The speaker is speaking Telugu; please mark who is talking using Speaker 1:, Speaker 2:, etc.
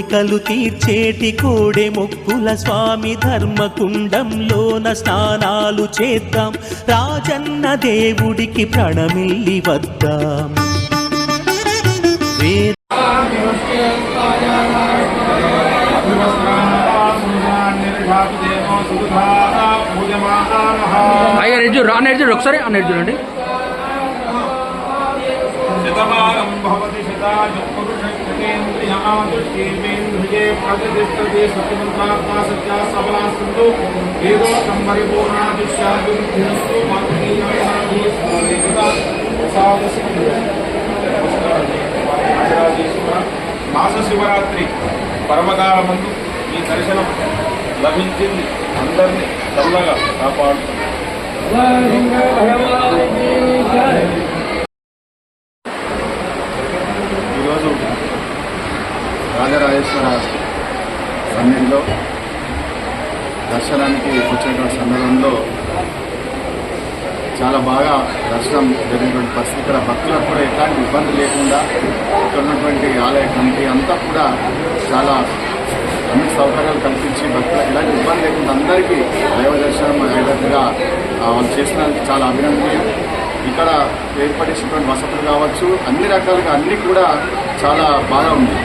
Speaker 1: కోరికలు తీర్చేటి కోడే మొక్కుల స్వామి ధర్మకుండంలోన స్నానాలు చేద్దాం. రాజన్న దేవుడికి ప్రణమిల్లి వద్దాం.
Speaker 2: అయ్యా రెడ్జు రా నెడ్జు ఒకసారి ఆ నెడ్జు
Speaker 3: శతాజు పురుషేంద్రియాదృష్టింద్రియే ప్రతిష్టతి సత్యమంతాత్మా సత్యా సబలా సంతు ఏదో సంపరిపూర్ణాదిశ్యాదుస్తు మాస శివరాత్రి పర్వకాలమందు ఈ దర్శనం లభించింది అందరినీ చల్లగా కాపాడుతుంది
Speaker 4: రాజరాజేశ్వర సన్నిధిలో దర్శనానికి వచ్చేటువంటి సందర్భంలో చాలా బాగా దర్శనం జరిగినటువంటి పరిస్థితి. ఇక్కడ భక్తులకు కూడా ఎలాంటి ఇబ్బంది లేకుండా ఇక్కడ ఉన్నటువంటి ఆలయ కమిటీ అంతా కూడా చాలా అన్ని సౌకర్యాలు కల్పించి భక్తులకు ఎలాంటి ఇబ్బంది లేకుండా అందరికీ దైవ దర్శనం అయ్యేటట్టుగా వాళ్ళు చేసినందుకు చాలా అభినందనీయం. ఇక్కడ ఏర్పడేసినటువంటి వసతులు కావచ్చు అన్ని రకాలుగా అన్నీ కూడా చాలా బాగా ఉంది